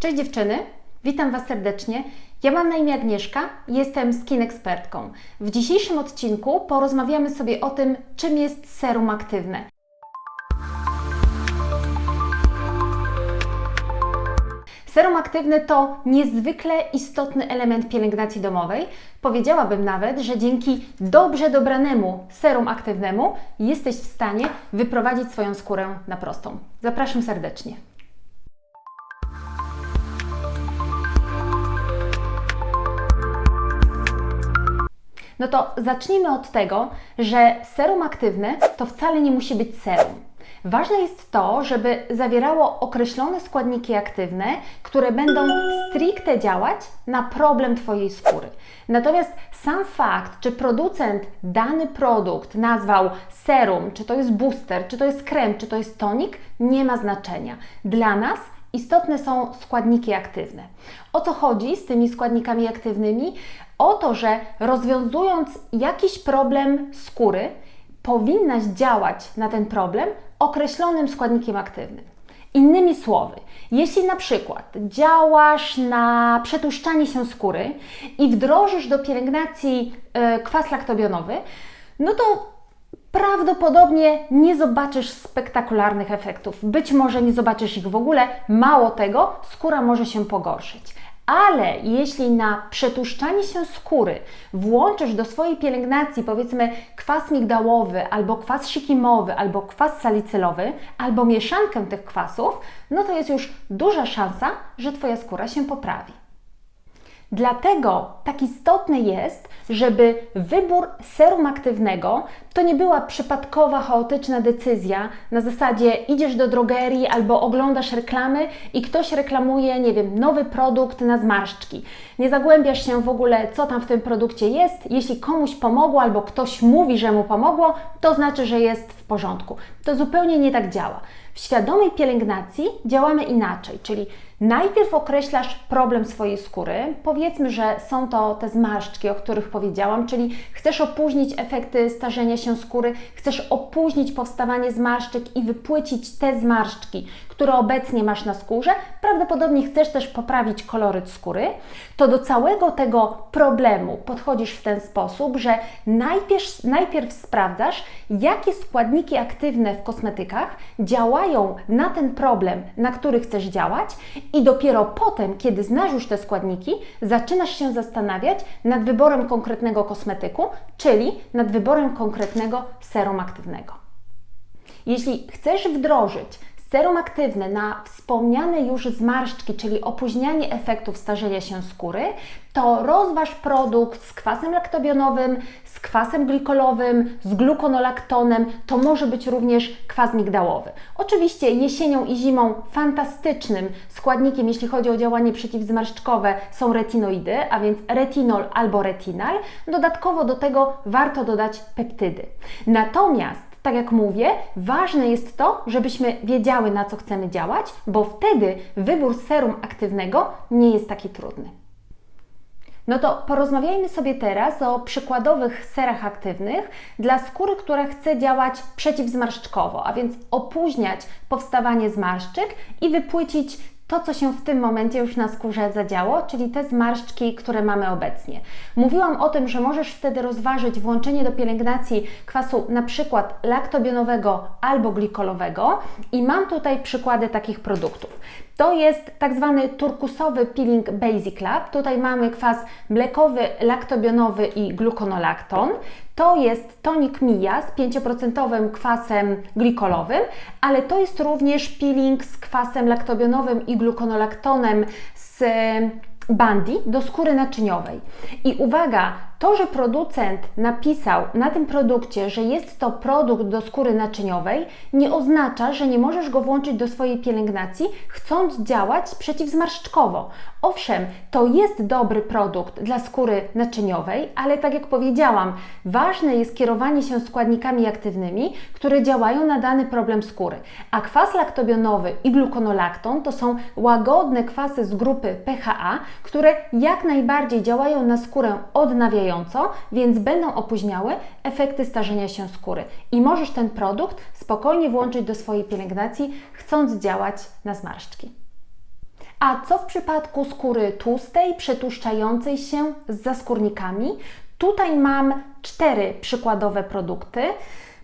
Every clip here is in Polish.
Cześć dziewczyny, witam Was serdecznie. Ja mam na imię Agnieszka, jestem skin ekspertką. W dzisiejszym odcinku porozmawiamy sobie o tym, czym jest serum aktywne. Serum aktywne to niezwykle istotny element pielęgnacji domowej. Powiedziałabym nawet, że dzięki dobrze dobranemu serum aktywnemu jesteś w stanie wyprowadzić swoją skórę na prostą. Zapraszam serdecznie. No to zacznijmy od tego, że serum aktywne to wcale nie musi być serum. Ważne jest to, żeby zawierało określone składniki aktywne, które będą stricte działać na problem Twojej skóry. Natomiast sam fakt, czy producent dany produkt nazwał serum, czy to jest booster, czy to jest krem, czy to jest tonik, nie ma znaczenia. Dla nas istotne są składniki aktywne. O co chodzi z tymi składnikami aktywnymi? O to, że rozwiązując jakiś problem skóry, powinnaś działać na ten problem określonym składnikiem aktywnym. Innymi słowy, jeśli na przykład działasz na przetłuszczanie się skóry i wdrożysz do pielęgnacji e, kwas laktobionowy, no to prawdopodobnie nie zobaczysz spektakularnych efektów. Być może nie zobaczysz ich w ogóle, mało tego, skóra może się pogorszyć. Ale jeśli na przetłuszczanie się skóry włączysz do swojej pielęgnacji powiedzmy kwas migdałowy, albo kwas sikimowy, albo kwas salicylowy, albo mieszankę tych kwasów, no to jest już duża szansa, że Twoja skóra się poprawi. Dlatego tak istotne jest, żeby wybór serum aktywnego to nie była przypadkowa, chaotyczna decyzja na zasadzie idziesz do drogerii albo oglądasz reklamy i ktoś reklamuje, nie wiem, nowy produkt na zmarszczki. Nie zagłębiasz się w ogóle, co tam w tym produkcie jest. Jeśli komuś pomogło albo ktoś mówi, że mu pomogło, to znaczy, że jest w porządku. To zupełnie nie tak działa. W świadomej pielęgnacji działamy inaczej, czyli najpierw określasz problem swojej skóry. Powiedzmy, że są to te zmarszczki, o których powiedziałam, czyli chcesz opóźnić efekty starzenia się skóry, chcesz opóźnić powstawanie zmarszczek i wypłycić te zmarszczki, które obecnie masz na skórze, prawdopodobnie chcesz też poprawić koloryt skóry, to do całego tego problemu podchodzisz w ten sposób, że najpierw, najpierw sprawdzasz, jakie składniki aktywne w kosmetykach działają na ten problem, na który chcesz działać, i dopiero potem, kiedy znasz już te składniki, zaczynasz się zastanawiać nad wyborem konkretnego kosmetyku, czyli nad wyborem konkretnego serum aktywnego. Jeśli chcesz wdrożyć Serum aktywne na wspomniane już zmarszczki, czyli opóźnianie efektów starzenia się skóry, to rozważ produkt z kwasem laktobionowym, z kwasem glikolowym, z glukonolaktonem, to może być również kwas migdałowy. Oczywiście jesienią i zimą fantastycznym składnikiem, jeśli chodzi o działanie przeciwzmarszczkowe, są retinoidy, a więc retinol albo retinal. Dodatkowo do tego warto dodać peptydy. Natomiast tak jak mówię, ważne jest to, żebyśmy wiedziały, na co chcemy działać, bo wtedy wybór serum aktywnego nie jest taki trudny. No to porozmawiajmy sobie teraz o przykładowych serach aktywnych dla skóry, która chce działać przeciwzmarszczkowo, a więc opóźniać powstawanie zmarszczek i wypłycić to, co się w tym momencie już na skórze zadziało, czyli te zmarszczki, które mamy obecnie. Mówiłam o tym, że możesz wtedy rozważyć włączenie do pielęgnacji kwasu na przykład laktobionowego albo glikolowego i mam tutaj przykłady takich produktów. To jest tak zwany turkusowy peeling Basic Lab. Tutaj mamy kwas mlekowy, laktobionowy i gluconolakton. To jest tonik Mia z 5% kwasem glikolowym, ale to jest również peeling z kwasem laktobionowym i gluconolaktonem z Bandi do skóry naczyniowej. I uwaga, to, że producent napisał na tym produkcie, że jest to produkt do skóry naczyniowej, nie oznacza, że nie możesz go włączyć do swojej pielęgnacji, chcąc działać przeciwzmarszczkowo. Owszem, to jest dobry produkt dla skóry naczyniowej, ale tak jak powiedziałam, ważne jest kierowanie się składnikami aktywnymi, które działają na dany problem skóry. A kwas laktobionowy i gluconolakton to są łagodne kwasy z grupy PHA, które jak najbardziej działają na skórę więc będą opóźniały efekty starzenia się skóry. I możesz ten produkt spokojnie włączyć do swojej pielęgnacji, chcąc działać na zmarszczki. A co w przypadku skóry tłustej, przetłuszczającej się z zaskórnikami? Tutaj mam cztery przykładowe produkty.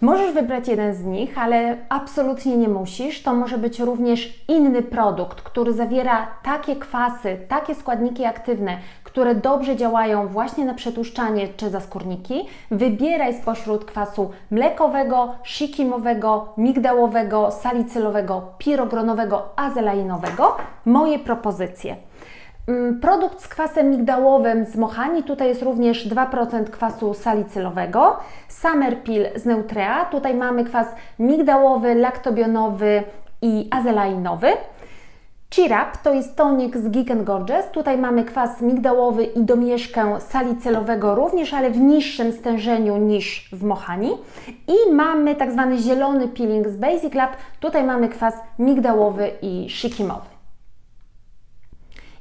Możesz wybrać jeden z nich, ale absolutnie nie musisz. To może być również inny produkt, który zawiera takie kwasy, takie składniki aktywne, które dobrze działają właśnie na przetłuszczanie czy zaskórniki. Wybieraj spośród kwasu mlekowego, shikimowego, migdałowego, salicylowego, pirogronowego, azelainowego. Moje propozycje. Mm, Produkt z kwasem migdałowym z Mohani, tutaj jest również 2% kwasu salicylowego. Summer Peel z Neutrea, tutaj mamy kwas migdałowy, laktobionowy i azelainowy. Chirap to jest tonik z Geek Gorgeous. Tutaj mamy kwas migdałowy i domieszkę salicylowego również, ale w niższym stężeniu niż w Mohani. I mamy tak zwany zielony peeling z Basic Lab. Tutaj mamy kwas migdałowy i shikimowy.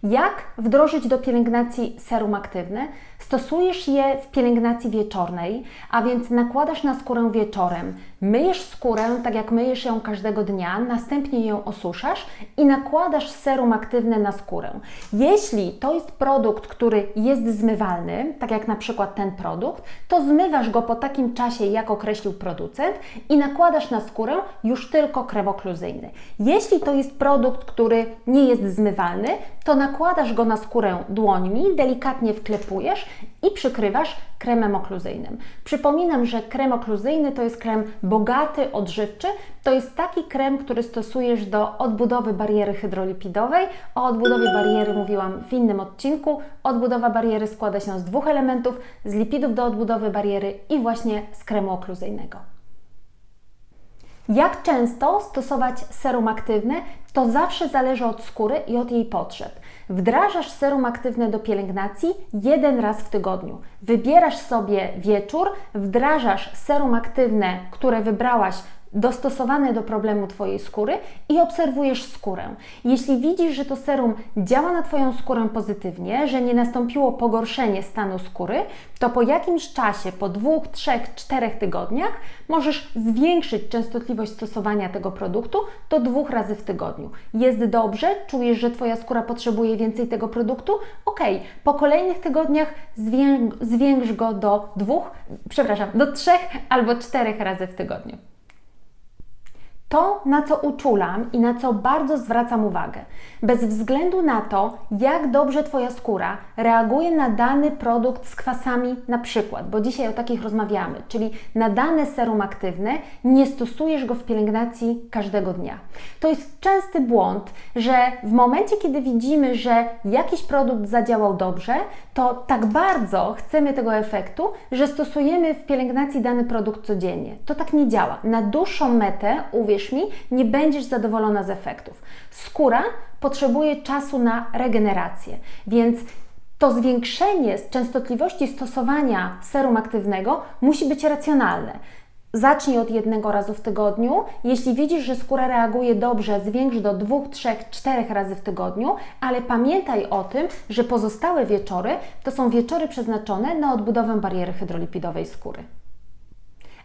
Jak wdrożyć do pielęgnacji serum aktywne? Stosujesz je w pielęgnacji wieczornej, a więc nakładasz na skórę wieczorem. Myjesz skórę tak jak myjesz ją każdego dnia, następnie ją osuszasz i nakładasz serum aktywne na skórę. Jeśli to jest produkt, który jest zmywalny, tak jak na przykład ten produkt, to zmywasz go po takim czasie, jak określił producent i nakładasz na skórę już tylko krem okluzyjny. Jeśli to jest produkt, który nie jest zmywalny, to nakładasz go na skórę dłońmi, delikatnie wklepujesz i przykrywasz kremem okluzyjnym. Przypominam, że krem okluzyjny to jest krem bogaty, odżywczy. To jest taki krem, który stosujesz do odbudowy bariery hydrolipidowej. O odbudowie bariery mówiłam w innym odcinku. Odbudowa bariery składa się z dwóch elementów: z lipidów do odbudowy bariery i właśnie z kremu okluzyjnego. Jak często stosować serum aktywne? To zawsze zależy od skóry i od jej potrzeb. Wdrażasz serum aktywne do pielęgnacji jeden raz w tygodniu. Wybierasz sobie wieczór, wdrażasz serum aktywne, które wybrałaś dostosowane do problemu Twojej skóry i obserwujesz skórę. Jeśli widzisz, że to serum działa na Twoją skórę pozytywnie, że nie nastąpiło pogorszenie stanu skóry, to po jakimś czasie, po dwóch, trzech, czterech tygodniach, możesz zwiększyć częstotliwość stosowania tego produktu do dwóch razy w tygodniu. Jest dobrze? Czujesz, że Twoja skóra potrzebuje więcej tego produktu? Ok, po kolejnych tygodniach zwiększ, go do dwóch, przepraszam, do trzech albo czterech razy w tygodniu. To, na co uczulam i na co bardzo zwracam uwagę, bez względu na to, jak dobrze Twoja skóra reaguje na dany produkt z kwasami, na przykład, bo dzisiaj o takich rozmawiamy, czyli na dane serum aktywne, nie stosujesz go w pielęgnacji każdego dnia. To jest częsty błąd, że w momencie, kiedy widzimy, że jakiś produkt zadziałał dobrze, to tak bardzo chcemy tego efektu, że stosujemy w pielęgnacji dany produkt codziennie. To tak nie działa. Na dłuższą metę, uwierz nie będziesz zadowolona z efektów. Skóra potrzebuje czasu na regenerację, więc to zwiększenie częstotliwości stosowania serum aktywnego musi być racjonalne. Zacznij od jednego razu w tygodniu. Jeśli widzisz, że skóra reaguje dobrze, zwiększ do dwóch, trzech, czterech razy w tygodniu, ale pamiętaj o tym, że pozostałe wieczory to są wieczory przeznaczone na odbudowę bariery hydrolipidowej skóry.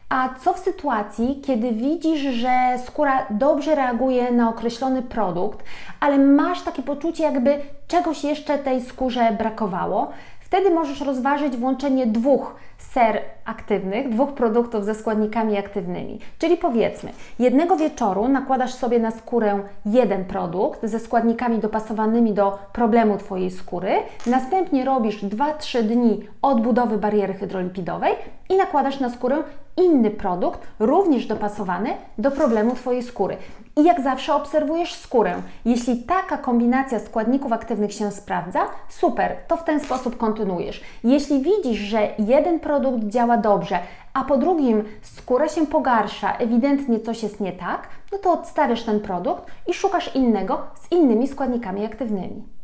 A co w sytuacji, kiedy widzisz, że skóra dobrze reaguje na określony produkt, ale masz takie poczucie, jakby czegoś jeszcze tej skórze brakowało? Wtedy możesz rozważyć włączenie dwóch ser aktywnych, dwóch produktów ze składnikami aktywnymi. Czyli powiedzmy, jednego wieczoru nakładasz sobie na skórę jeden produkt ze składnikami dopasowanymi do problemu Twojej skóry, następnie robisz 2-3 dni odbudowy bariery hydrolipidowej i nakładasz na skórę inny produkt, również dopasowany do problemu Twojej skóry. I jak zawsze obserwujesz skórę. Jeśli taka kombinacja składników aktywnych się sprawdza, super, to w ten sposób kontynuujesz. Jeśli widzisz, że jeden produkt działa dobrze, a po drugim skóra się pogarsza, ewidentnie coś jest nie tak, no to odstawiasz ten produkt i szukasz innego z innymi składnikami aktywnymi.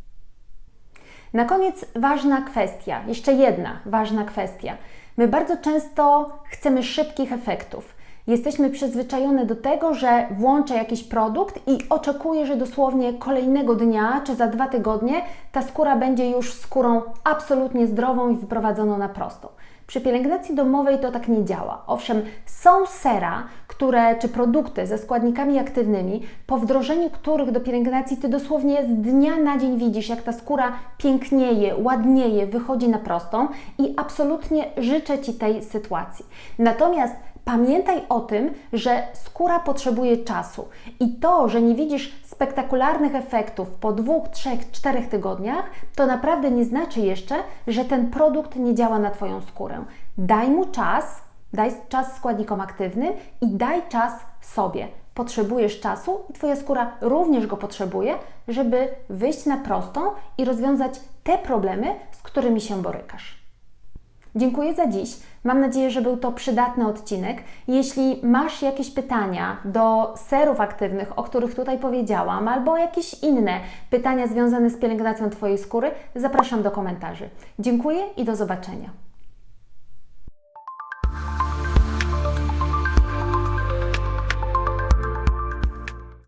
Na koniec ważna kwestia, jeszcze jedna ważna kwestia. My bardzo często chcemy szybkich efektów. Jesteśmy przyzwyczajone do tego, że włączę jakiś produkt i oczekuję, że dosłownie kolejnego dnia czy za dwa tygodnie ta skóra będzie już skórą absolutnie zdrową i wyprowadzoną na prostą. Przy pielęgnacji domowej to tak nie działa. Owszem, są sera, które, czy produkty ze składnikami aktywnymi, po wdrożeniu których do pielęgnacji Ty dosłownie z dnia na dzień widzisz, jak ta skóra pięknieje, ładnieje, wychodzi na prostą i absolutnie życzę Ci tej sytuacji. Natomiast Pamiętaj o tym, że skóra potrzebuje czasu i to, że nie widzisz spektakularnych efektów po dwóch, trzech, czterech tygodniach, to naprawdę nie znaczy jeszcze, że ten produkt nie działa na Twoją skórę. Daj mu czas, daj czas składnikom aktywnym i daj czas sobie. Potrzebujesz czasu i Twoja skóra również go potrzebuje, żeby wyjść na prostą i rozwiązać te problemy, z którymi się borykasz. Dziękuję za dziś. Mam nadzieję, że był to przydatny odcinek. Jeśli masz jakieś pytania do serów aktywnych, o których tutaj powiedziałam, albo jakieś inne pytania związane z pielęgnacją Twojej skóry, zapraszam do komentarzy. Dziękuję i do zobaczenia.